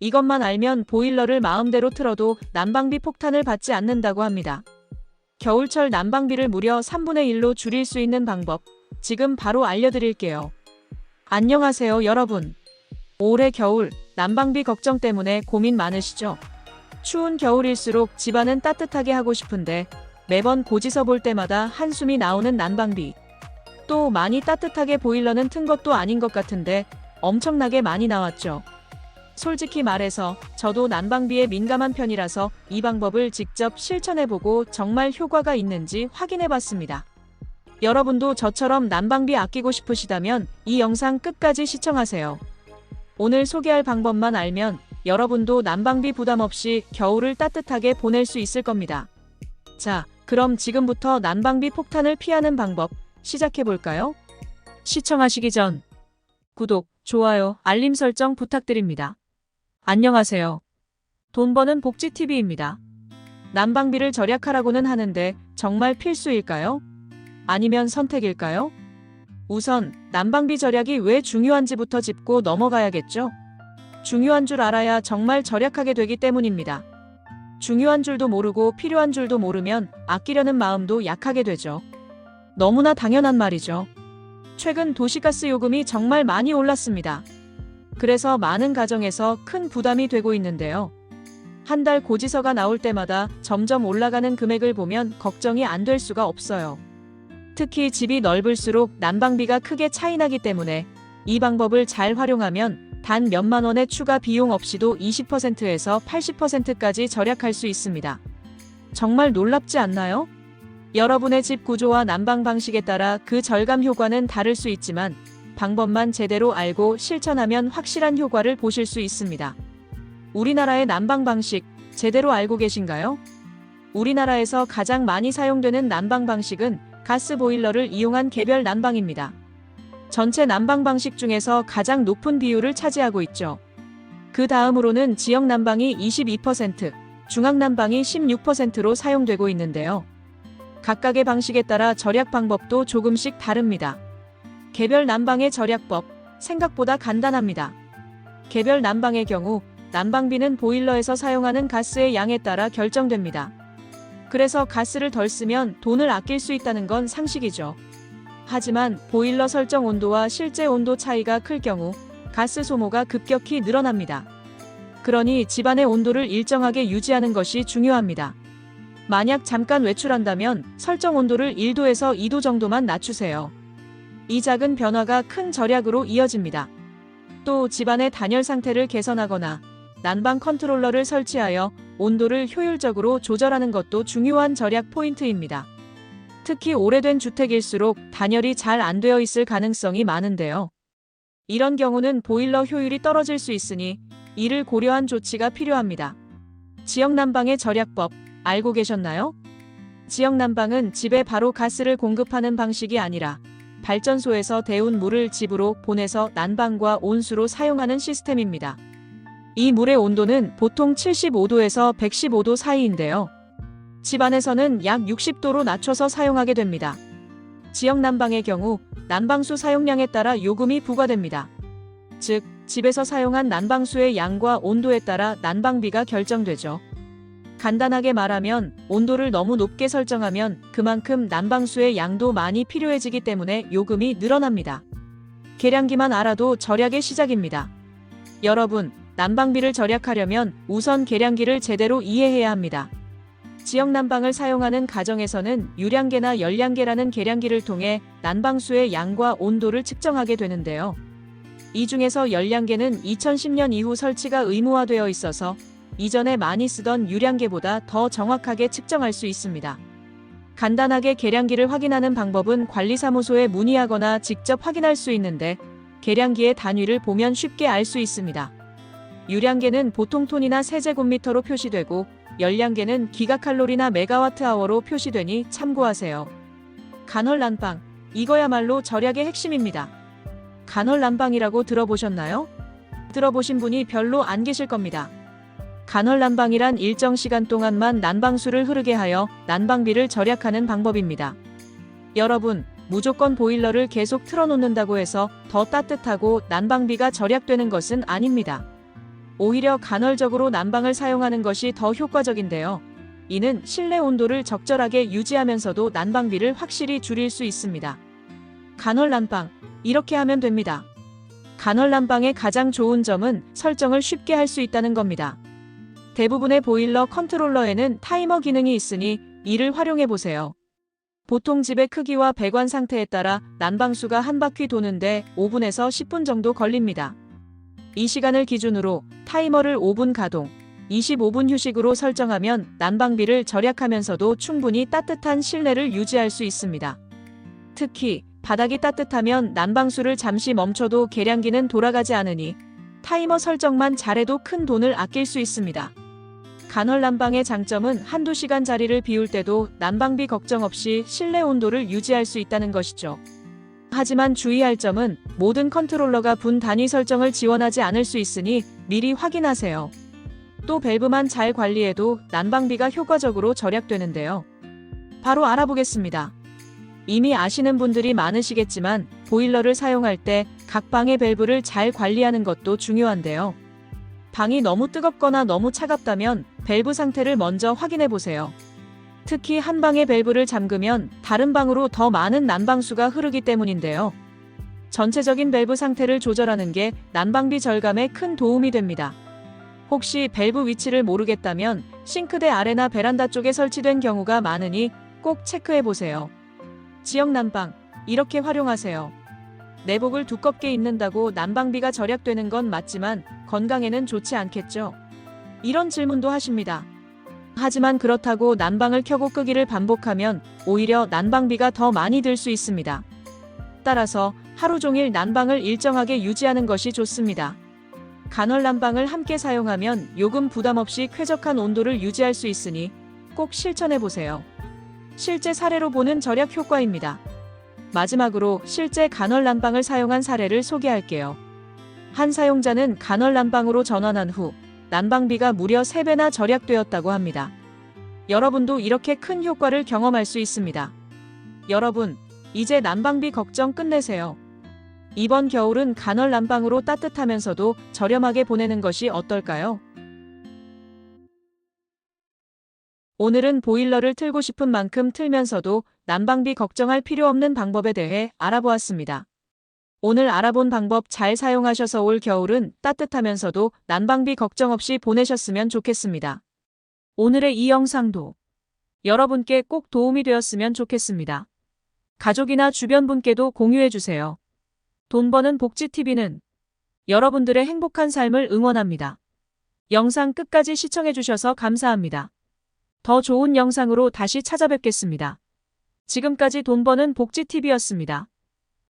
이것만 알면 보일러를 마음대로 틀어도 난방비 폭탄을 받지 않는다고 합니다. 겨울철 난방비를 무려 3분의 1로 줄일 수 있는 방법 지금 바로 알려드릴게요. 안녕하세요 여러분. 올해 겨울 난방비 걱정 때문에 고민 많으시죠? 추운 겨울일수록 집안은 따뜻하게 하고 싶은데 매번 고지서 볼 때마다 한숨이 나오는 난방비. 또 많이 따뜻하게 보일러는 튼 것도 아닌 것 같은데 엄청나게 많이 나왔죠. 솔직히 말해서 저도 난방비에 민감한 편이라서 이 방법을 직접 실천해보고 정말 효과가 있는지 확인해봤습니다. 여러분도 저처럼 난방비 아끼고 싶으시다면 이 영상 끝까지 시청하세요. 오늘 소개할 방법만 알면 여러분도 난방비 부담 없이 겨울을 따뜻하게 보낼 수 있을 겁니다. 자, 그럼 지금부터 난방비 폭탄을 피하는 방법 시작해볼까요? 시청하시기 전 구독, 좋아요, 알림 설정 부탁드립니다. 안녕하세요. 돈 버는 복지TV입니다. 난방비를 절약하라고는 하는데 정말 필수일까요? 아니면 선택일까요? 우선 난방비 절약이 왜 중요한지부터 짚고 넘어가야겠죠? 중요한 줄 알아야 정말 절약하게 되기 때문입니다. 중요한 줄도 모르고 필요한 줄도 모르면 아끼려는 마음도 약하게 되죠. 너무나 당연한 말이죠. 최근 도시가스 요금이 정말 많이 올랐습니다. 그래서 많은 가정에서 큰 부담이 되고 있는데요. 한 달 고지서가 나올 때마다 점점 올라가는 금액을 보면 걱정이 안 될 수가 없어요. 특히 집이 넓을수록 난방비가 크게 차이나기 때문에 이 방법을 잘 활용하면 단 몇만 원의 추가 비용 없이도 20%에서 80%까지 절약할 수 있습니다. 정말 놀랍지 않나요? 여러분의 집 구조와 난방 방식에 따라 그 절감 효과는 다를 수 있지만 방법만 제대로 알고 실천하면 확실한 효과를 보실 수 있습니다. 우리나라의 난방 방식 제대로 알고 계신가요? 우리나라에서 가장 많이 사용되는 난방 방식은 가스 보일러를 이용한 개별 난방입니다. 전체 난방 방식 중에서 가장 높은 비율을 차지하고 있죠. 그 다음으로는 지역 난방이 22%, 중앙 난방이 16%로 사용되고 있는데요. 각각의 방식에 따라 절약 방법도 조금씩 다릅니다. 개별 난방의 절약법, 생각보다 간단합니다. 개별 난방의 경우 난방비는 보일러에서 사용하는 가스의 양에 따라 결정됩니다. 그래서 가스를 덜 쓰면 돈을 아낄 수 있다는 건 상식이죠. 하지만 보일러 설정 온도와 실제 온도 차이가 클 경우 가스 소모가 급격히 늘어납니다. 그러니 집안의 온도를 일정하게 유지하는 것이 중요합니다. 만약 잠깐 외출한다면 설정 온도를 1도에서 2도 정도만 낮추세요. 이 작은 변화가 큰 절약으로 이어집니다. 또 집안의 단열 상태를 개선하거나 난방 컨트롤러를 설치하여 온도를 효율적으로 조절하는 것도 중요한 절약 포인트입니다. 특히 오래된 주택일수록 단열이 잘 안 되어 있을 가능성이 많은데요. 이런 경우는 보일러 효율이 떨어질 수 있으니 이를 고려한 조치가 필요합니다. 지역 난방의 절약법 알고 계셨나요? 지역 난방은 집에 바로 가스를 공급하는 방식이 아니라 발전소에서 데운 물을 집으로 보내서 난방과 온수로 사용하는 시스템입니다. 이 물의 온도는 보통 75도에서 115도 사이인데요. 집안에서는 약 60도로 낮춰서 사용하게 됩니다. 지역 난방의 경우 난방수 사용량에 따라 요금이 부과됩니다. 즉, 집에서 사용한 난방수의 양과 온도에 따라 난방비가 결정되죠. 간단하게 말하면 온도를 너무 높게 설정하면 그만큼 난방수의 양도 많이 필요해지기 때문에 요금이 늘어납니다. 계량기만 알아도 절약의 시작입니다. 여러분, 난방비를 절약하려면 우선 계량기를 제대로 이해해야 합니다. 지역 난방을 사용하는 가정에서는 유량계나 열량계라는 계량기를 통해 난방수의 양과 온도를 측정하게 되는데요. 이 중에서 열량계는 2010년 이후 설치가 의무화되어 있어서 이전에 많이 쓰던 유량계보다 더 정확하게 측정할 수 있습니다. 간단하게 계량기를 확인하는 방법은 관리사무소에 문의하거나 직접 확인할 수 있는데 계량기의 단위를 보면 쉽게 알 수 있습니다. 유량계는 보통 톤이나 세제곱미터로 표시되고 열량계는 기가칼로리나 메가와트아워로 표시되니 참고하세요. 간헐 난방 이거야말로 절약의 핵심입니다. 간헐 난방이라고 들어보셨나요? 들어보신 분이 별로 안 계실 겁니다. 간헐 난방이란 일정 시간 동안만 난방수를 흐르게 하여 난방비를 절약하는 방법입니다. 여러분, 무조건 보일러를 계속 틀어놓는다고 해서 더 따뜻하고 난방비가 절약되는 것은 아닙니다. 오히려 간헐적으로 난방을 사용하는 것이 더 효과적인데요. 이는 실내 온도를 적절하게 유지하면서도 난방비를 확실히 줄일 수 있습니다. 간헐 난방, 이렇게 하면 됩니다. 간헐 난방의 가장 좋은 점은 설정을 쉽게 할 수 있다는 겁니다. 대부분의 보일러 컨트롤러에는 타이머 기능이 있으니 이를 활용해 보세요. 보통 집의 크기와 배관 상태에 따라 난방수가 한 바퀴 도는데 5분에서 10분 정도 걸립니다. 이 시간을 기준으로 타이머를 5분 가동, 25분 휴식으로 설정하면 난방비를 절약하면서도 충분히 따뜻한 실내를 유지할 수 있습니다. 특히 바닥이 따뜻하면 난방수를 잠시 멈춰도 계량기는 돌아가지 않으니 타이머 설정만 잘해도 큰 돈을 아낄 수 있습니다. 간헐 난방의 장점은 한두 시간 자리를 비울 때도 난방비 걱정 없이 실내 온도를 유지할 수 있다는 것이죠. 하지만 주의할 점은 모든 컨트롤러가 분 단위 설정을 지원하지 않을 수 있으니 미리 확인하세요. 또 밸브만 잘 관리해도 난방비가 효과적으로 절약되는데요. 바로 알아보겠습니다. 이미 아시는 분들이 많으시겠지만 보일러를 사용할 때 각 방의 밸브를 잘 관리하는 것도 중요한데요. 방이 너무 뜨겁거나 너무 차갑다면 밸브 상태를 먼저 확인해 보세요. 특히 한 방의 밸브를 잠그면 다른 방으로 더 많은 난방수가 흐르기 때문인데요. 전체적인 밸브 상태를 조절하는 게 난방비 절감에 큰 도움이 됩니다. 혹시 밸브 위치를 모르겠다면 싱크대 아래나 베란다 쪽에 설치된 경우가 많으니 꼭 체크해 보세요. 지역 난방, 이렇게 활용하세요. 내복을 두껍게 입는다고 난방비가 절약되는 건 맞지만 건강에는 좋지 않겠죠? 이런 질문도 하십니다. 하지만 그렇다고 난방을 켜고 끄기를 반복하면 오히려 난방비가 더 많이 들 수 있습니다. 따라서 하루 종일 난방을 일정하게 유지하는 것이 좋습니다. 간헐 난방을 함께 사용하면 요금 부담 없이 쾌적한 온도를 유지할 수 있으니 꼭 실천해 보세요. 실제 사례로 보는 절약 효과입니다. 마지막으로 실제 간헐 난방을 사용한 사례를 소개할게요. 한 사용자는 간헐 난방으로 전환한 후 난방비가 무려 3배나 절약되었다고 합니다. 여러분도 이렇게 큰 효과를 경험할 수 있습니다. 여러분, 이제 난방비 걱정 끝내세요. 이번 겨울은 간헐 난방으로 따뜻하면서도 저렴하게 보내는 것이 어떨까요? 오늘은 보일러를 틀고 싶은 만큼 틀면서도 난방비 걱정할 필요 없는 방법에 대해 알아보았습니다. 오늘 알아본 방법 잘 사용하셔서 올 겨울은 따뜻하면서도 난방비 걱정 없이 보내셨으면 좋겠습니다. 오늘의 이 영상도 여러분께 꼭 도움이 되었으면 좋겠습니다. 가족이나 주변 분께도 공유해주세요. 돈 버는 복지TV는 여러분들의 행복한 삶을 응원합니다. 영상 끝까지 시청해주셔서 감사합니다. 더 좋은 영상으로 다시 찾아뵙겠습니다. 지금까지 돈 버는 복지TV였습니다.